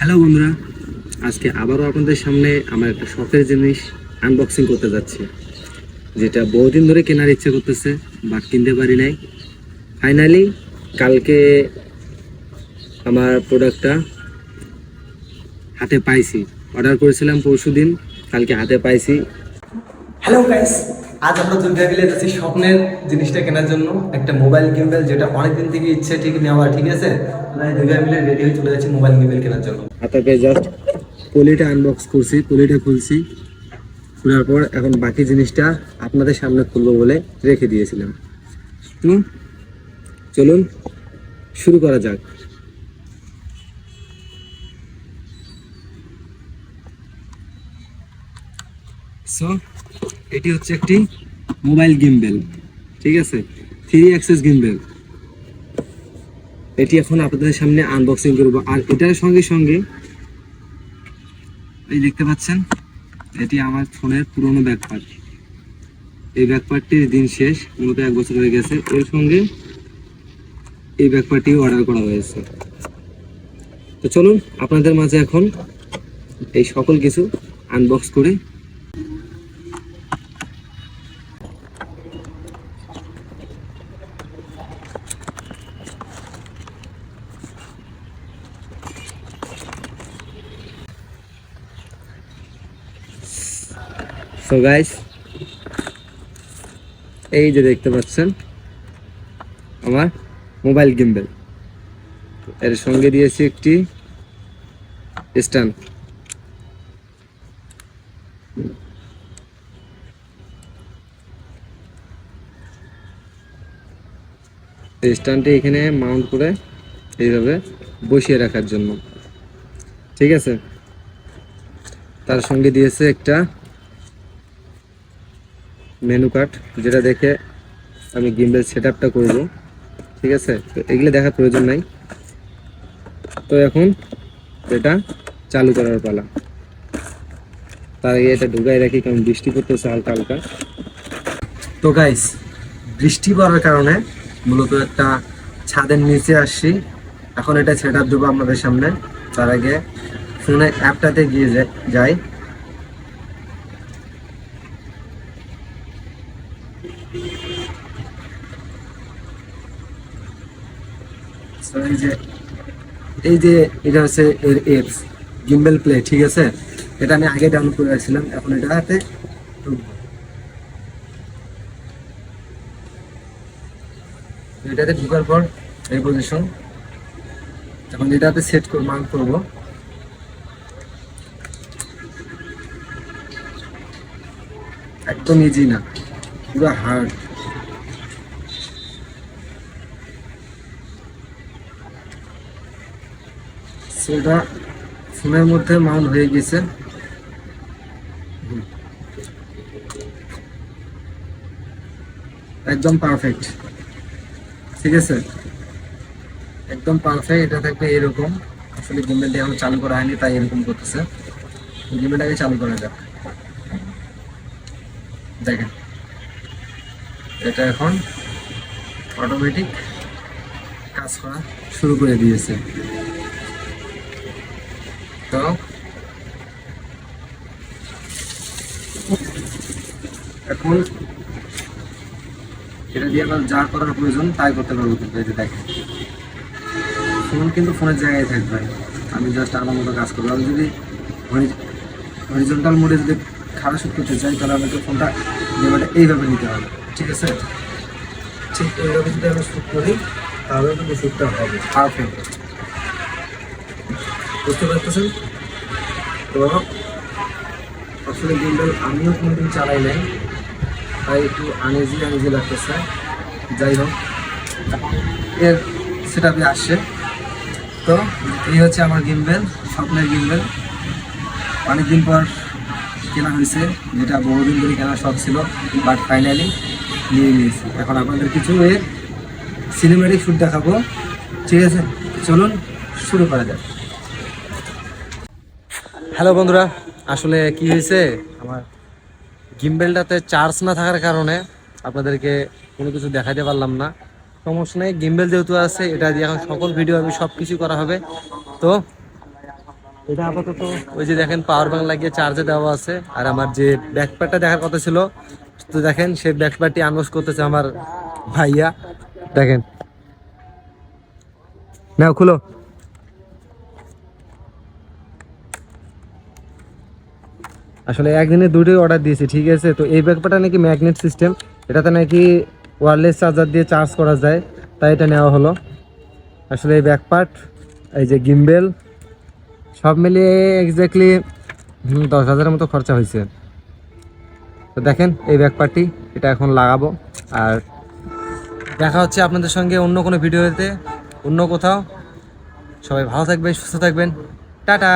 Hello বন্ধুরা, আজকে আবারও আপনাদের সামনে আমার একটা শখের জিনিস আনবক্সিং করতে যাচ্ছি, যেটা বহুদিন ধরে কেনার ইচ্ছে করতেছে বাট কিনতে পারি নাই। ফাইনালি কালকে আমার প্রোডাক্টটা হাতে পাইছি। অর্ডার করেছিলাম পরশু দিন কালকে হাতে পাইছি। হ্যালো গাইস আজ আমরা দুর্গা বিলে যাচ্ছি স্বপ্নের জিনিসটা কেনার জন্য। একটা মোবাইল গিম্বেল যেটা অনেকদিন থেকে ইচ্ছে ঠিক নেওয়া ঠিক আছে। দুর্গা বিলে রেডি হয়ে চলে যাচ্ছি মোবাইল গিম্বেল কেনার জন্য। হাতে পেয়ে জাস্ট পলিটা আনবক্স করছি, পলিটা খুলছি। খোলার পর এখন বাকি জিনিসটা আপনাদের সামনে খুলবো বলে রেখে দিয়েছিলাম। তো চলুন, শুরু করা যাক। সো এটি হচ্ছে একটি মোবাইল গিম্বেল, ঠিক আছে? Three axis gimbal. এটি এখন আপনাদের সামনে আনবক্সিং করব। আর এটার সঙ্গে সঙ্গে এই দেখতে পাচ্ছেন, এটি আমার ফোনের পুরনো ব্যাকপার্ট এই ব্যাকপার্টটির দিন শেষ, মূলত এক বছর হয়ে গেছে। এর সঙ্গে এই ব্যাকপার্টটি অর্ডার করা হয়েছে। তো চলুন, আপনাদের মাঝে এখন এই সকল কিছু আনবক্স করে সো গাইস এই যে দেখতে পাচ্ছেন আমার মোবাইল গিম্বেল। এর সঙ্গে দিয়েছি একটি স্ট্যান্ড এই স্ট্যান্ডটি এখানে মাউন্ট করে এইভাবে বসিয়ে রাখার জন্য। ঠিক আছে? তার সঙ্গে দিয়েছে একটা মেনু কার্ড যেটা দেখে আমি গিম্বেল সেট আপটা করব, ঠিক আছে? তো এগুলো দেখার প্রয়োজন নাই। তো এখন এটা চালু করার পালা। তার আগে এটা ঢুকাই রাখি, কারণ বৃষ্টি পড়তেছে হালকা হালকা। তো গাইস বৃষ্টি পড়ার কারণে মূলত একটা ছাদের নিচে আসছি। এখন এটা সেট আপ দেবো আপনাদের সামনে। তার আগে ফোনে অ্যাপটাতে গিয়ে যাই। এই যে এটা হচ্ছে এর এপস গিম্বেল প্লে ঠিক আছে? এটা আমি আগে ডাউনলোড করে রাখছিলাম, এখন এটাতে ঢুকবো। এটাতে ঢুকার পর এই পজিশন এখন এটাতে সেট করে মাউন্ট করব। একদম ইজি না, পুরো হার্ড সেটা ফোনের মধ্যে মাউন্ট হয়ে গেছে। একদম পারফেক্ট ঠিক আছে? একদম পারফেক্ট এটা থাকবে এরকম। আসলে গিমেলটি এখন চালু করা হয়নি, তাই এরকম করতেছে। গিমেলটাকে চালু করা যাক। দেখেন। এটা এখন অটোমেটিক কাজ করা শুরু করে দিয়েছে। তো এখন এটা দিয়ে আবার যা করার প্রয়োজন তাই করতে পারব কিন্তু, এই যে দেখেন। ফোন কিন্তু ফোনের জায়গায় থাকবে। আমি জাস্ট আমার মতো কাজ করব। আমি যদি হরিজন্টাল মোডে যদি খারাপ শুট করতে চাই, তাহলে আমাকে ফোনটা লেভেলটা এইভাবে নিতে হবে। ঠিক আছে? ঠিক এইভাবে যদি আমি শ্যুট করি, তাহলে কিন্তু শ্যুটটা হবে। পারফেক্ট বুঝতে পারতেছেন? তো আসলে গিম্বেল আমিও কোনোদিন চালাই নাই। তাই একটু আনেজি আনেজি লাগতেছে। যাই হোক, এর সেটা আপে আসছে। তো এই হচ্ছে আমার গিম্বেল স্বপ্নের গিম্বেল অনেকদিন পর কেনা হয়েছে, যেটা বহুদিন ধরে কেনার শখ ছিল বাট ফাইনালি নিয়ে নিয়েছি। এখন আপনাদের কিছু এর সিনেমেটিক শ্যুট দেখাবো। ঠিক আছে? চলুন, শুরু করা যাক। হ্যালো বন্ধুরা, আসলে কি হয়েছে? আমার গিম্বেলটাতে চার্জ না থাকার কারণে আপনাদেরকে কোনো কিছু দেখাতে পারলাম না। সমস্যা নেই গিম্বেল যেহেতু আছে, এটা দিয়ে এখন সকল ভিডিও আমি সব কিছু করা হবে। তো, এটা আপাতত ওই যে দেখেন পাওয়ার ব্যাঙ্ক লাগিয়ে চার্জে দেওয়া আছে। আর আমার যে ব্যাকপ্যাকটা দেখার কথা ছিল, তো দেখেন, সেই ব্যাকপ্যাকটি আনবক্স করতেছে আমার ভাইয়া। দেখেন। নাও, খুলো। আসলে একদিনে দুটোই অর্ডার দিয়েছি, ঠিক আছে? তো এই ব্যাকপ্যাকটা নাকি ম্যাগনেট সিস্টেম এটাতে নাকি ওয়ারলেস চার্জার দিয়ে চার্জ করা যায়, তাই এটা নেওয়া হলো। আসলে এই ব্যাকপার্ট এই যে গিম্বেল সব মিলিয়ে এক্স্যাক্টলি দশ হাজারের মতো খরচা হয়েছে। তো দেখেন, এই ব্যাকপার্টটি এটা এখন লাগাবো। আর দেখা হচ্ছে আপনাদের সঙ্গে অন্য কোনো ভিডিওতে অন্য কোথাও। সবাই ভালো থাকবেন, সুস্থ থাকবেন। টাটা!